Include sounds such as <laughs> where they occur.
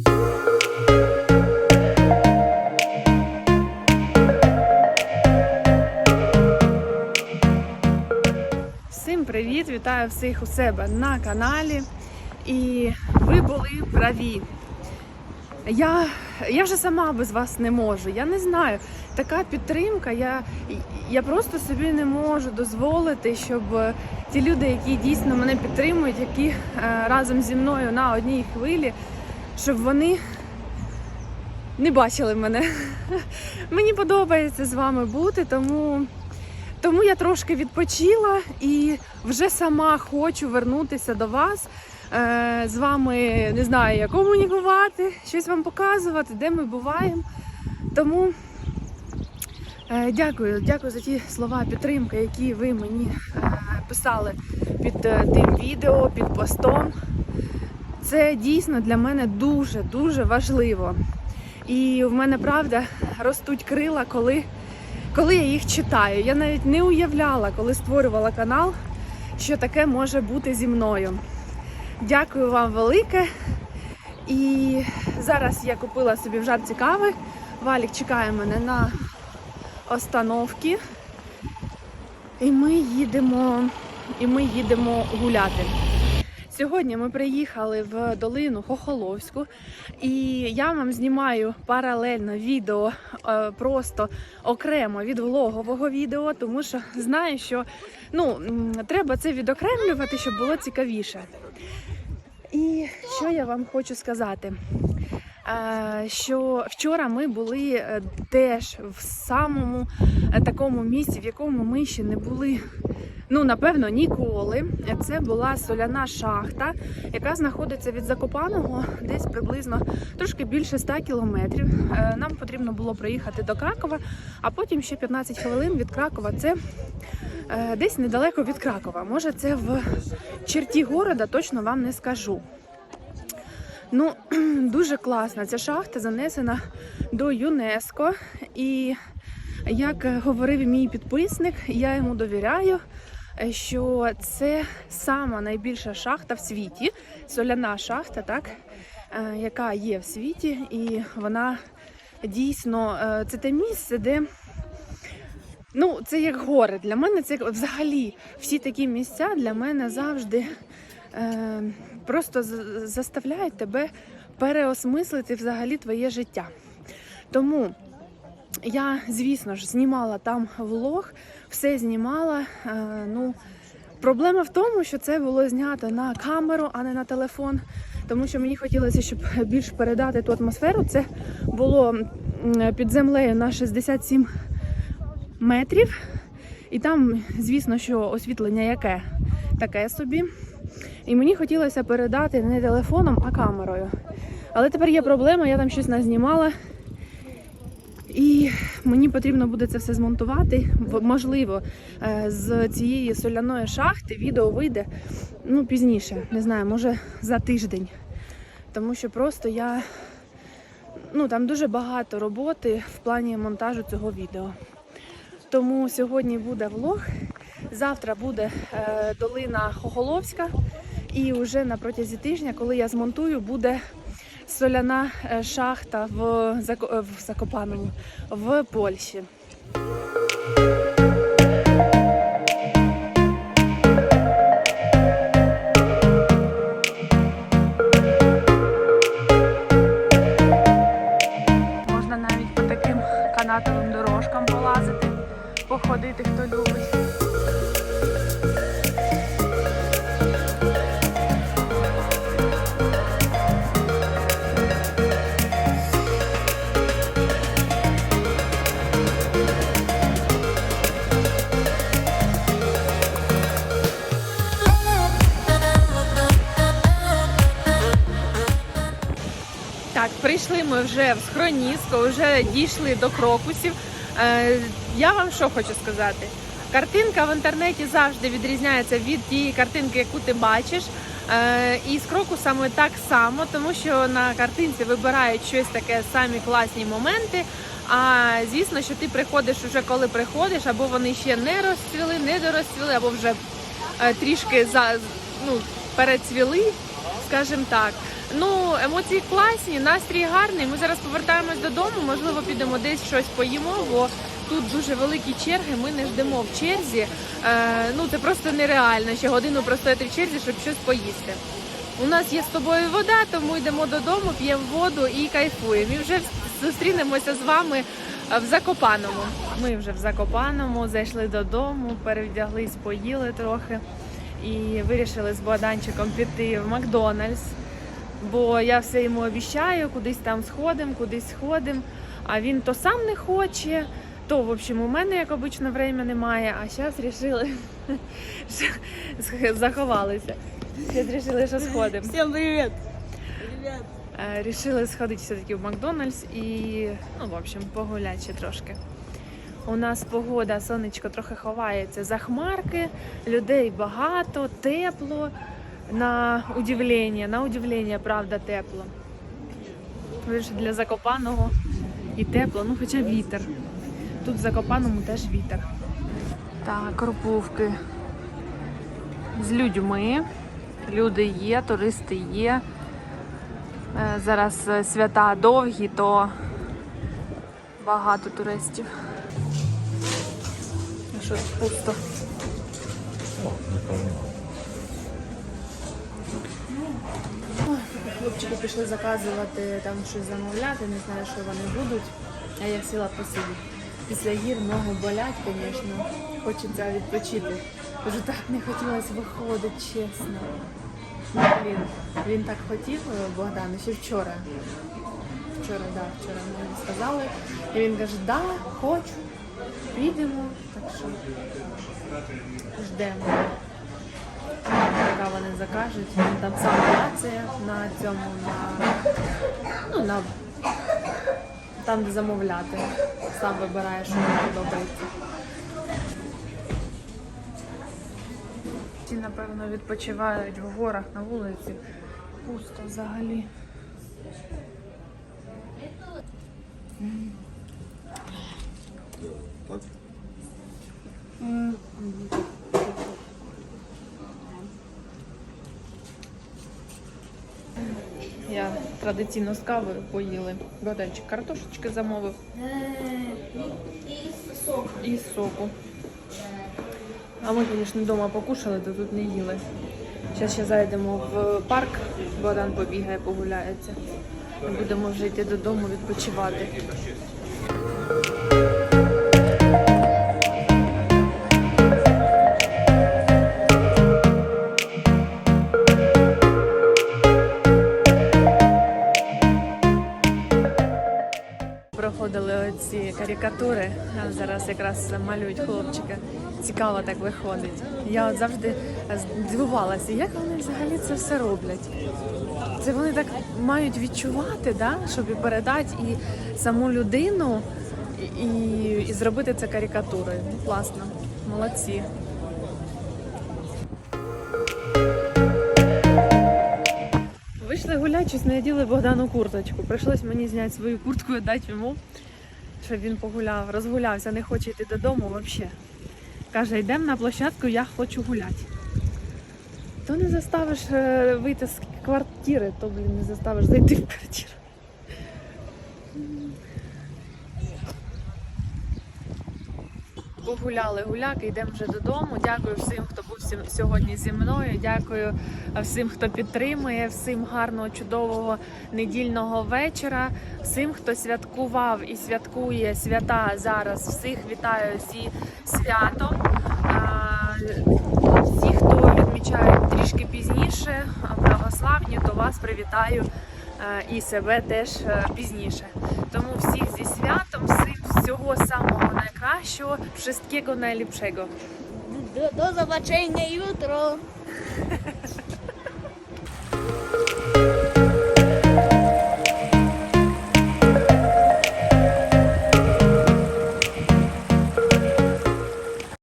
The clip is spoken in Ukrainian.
Всім привіт! Вітаю всіх у себе на каналі. І ви були праві. Я, я вже сама без вас не можу. Я не знаю. Така підтримка. Я, я просто собі не можу дозволити, щоб ті люди, які дійсно мене підтримують, які е, разом зі мною на одній хвилі, щоб вони не бачили мене. Мені подобається з вами бути, тому. Тому я трошки відпочила і вже сама хочу вернутися до вас. Е, з вами не знаю, як комунікувати, щось вам показувати, де ми буваємо. Тому е, дякую, дякую за ті слова підтримки, які ви мені е, писали під тим відео, під постом. Це дійсно для мене дуже дуже важливо. І в мене правда ростуть крила, коли коли я їх читаю. Я навіть не уявляла, коли створювала канал, що таке може бути зі мною. Дякую вам велике. І зараз я купила собі в жарці кави. Валік чекає мене на остановці. І ми їдемо, і ми їдемо гуляти. Сьогодні ми приїхали в долину Хохоловську, і я вам знімаю паралельно відео е, просто окремо від влогового відео, тому що знаю, що ну, треба це відокремлювати, щоб було цікавіше. І що я вам хочу сказати? Е, Що вчора ми були е, теж в самому такому місці, в якому ми ще не були Ну, напевно, ніколи. Це була соляна шахта, яка знаходиться від Закопаного десь приблизно трошки більше 100 кілометрів. Е, Нам потрібно було приїхати до Кракова, а потім ще 15 хвилин від Кракова. Це е, десь недалеко від Кракова. Може, це в черті города, точно вам не скажу. Ну, <clears throat> дуже класна ця шахта занесена до ЮНЕСКО. І як говорив мій підписник, я йому довіряю що це сама найбільша шахта в світі, соляна шахта, так, е, яка є в світі, і вона дійсно е, це те місце, де ну, це як гори. Для мене це взагалі всі такі місця для мене завжди е, просто заставляють тебе переосмислити взагалі твоє життя. Тому я, звісно ж, знімала там влог, все знімала. Е, ну, проблема в тому, що це було знято на камеру, а не на телефон. Тому що мені хотілося, щоб більш передати ту атмосферу. Це було під землею на 67 метрів. І там, звісно, що освітлення яке таке собі. І мені хотілося передати не телефоном, а камерою. Але тепер є проблема, я там щось назнімала. Мені потрібно буде це все змонтувати. Можливо, е, з цієї соляної шахти відео вийде ну, пізніше, не знаю, може за тиждень. Тому що просто я ну там дуже багато роботи в плані монтажу цього відео. Тому сьогодні буде влог, завтра буде е, долина Хохоловська, і вже на протязі тижня, коли я змонтую, буде соляна е, шахта в, Зако- в Закопаному в Польщі. Так, прийшли ми вже в Схронівську, вже дійшли до крокусів. Е, я вам що хочу сказати? Картинка в інтернеті завжди відрізняється від тієї картинки, яку ти бачиш. Е, і з крокусами так само, тому що на картинці вибирають щось таке самі класні моменти. А звісно, що ти приходиш уже коли приходиш, або вони ще не розцвіли, не дорозцвіли, або вже е, трішки за, ну, перецвіли, скажімо так. Ну, емоції класні, настрій гарний. Ми зараз повертаємось додому. Можливо, підемо десь щось поїмо, бо тут дуже великі черги. Ми не ждемо в черзі. Е, ну це просто нереально. Ще годину простояти в черзі, щоб щось поїсти. У нас є з тобою вода, тому йдемо додому, п'ємо воду і кайфуємо. І вже зустрінемося з вами в Закопаному. Ми вже в Закопаному зайшли додому, перевдяглись, поїли трохи і вирішили з Богданчиком піти в Макдональдс. Бо я все йому обіцяю, кудись там сходимо, кудись сходимо. А він то сам не хоче, то в общем у мене, як обично, время немає. А зараз вирішили, <laughs> що заховалися. Зараз вирішили, що сходимо. Всем привет! Привет! Е, Рішили сходити все-таки в Макдональдс і, ну, в общем, погуляти ще трошки. У нас погода, сонечко трохи ховається за хмарки, людей багато, тепло. На удивлення, на удивлення, правда, тепло. Лише для Закопаного і тепло, ну хоча вітер. Тут в Закопаному теж вітер. Так, Карповки з людьми. Люди є, туристи є. Е, Зараз свята довгі, то багато туристів. А що тут пусто? Ой, Хлопчики пішли заказувати там щось замовляти, не знаю, що вони будуть. А я сіла посидіти. Після гір ноги болять, звісно. Хочеться відпочити. Вже так не хотілося виходити, чесно. Ну, блін, він так хотів, е, Богдан, ще вчора. Вчора, да, вчора мені сказали. І він каже, да, хочу, підемо. Так що ждемо. Закажуть. Він там сам працює на цьому, на, ну, на там, де замовляти. Сам вибирає, що йому подобається. Ті, напевно, відпочивають в горах на вулиці. Пусто взагалі. Так? Я традиційно з кавою поїли. Богданчик картошечки замовив і соку. І соку. А ми, звісно, вдома покушали, то тут не їли. Зараз ще зайдемо в парк, Богдан побігає, погуляється. Будемо вже йти додому відпочивати. Карикатури. Зараз якраз малюють хлопчики. Цікаво так виходить. Я от завжди здивувалася, як вони взагалі це все роблять. Це вони так мають відчувати, да? щоб і передати і саму людину, і, і, зробити це карикатурою. Ну, Класно, молодці. Вийшли гуляти, оділи Богдану курточку. Прийшлось мені зняти свою куртку і дати йому, щоб він погуляв, розгулявся, не хоче йти додому взагалі. Каже, йдемо на площадку, я хочу гуляти. То не заставиш е, вийти з квартири, то блін, не заставиш зайти в квартиру. Погуляли гуляки, йдемо вже додому. Дякую всім, хто був сьогодні зі мною. Дякую всім, хто підтримує, всім гарного, чудового недільного вечора. Всім, хто святкував і святкує свята зараз. Всіх вітаю зі святом. А, Всі, хто відмічає трішки пізніше, православні, то вас привітаю е, і себе теж е, пізніше. Тому всіх зі святом, Maksiu. Wszystkiego najlepszego. Do, do zobaczenia jutro. <laughs>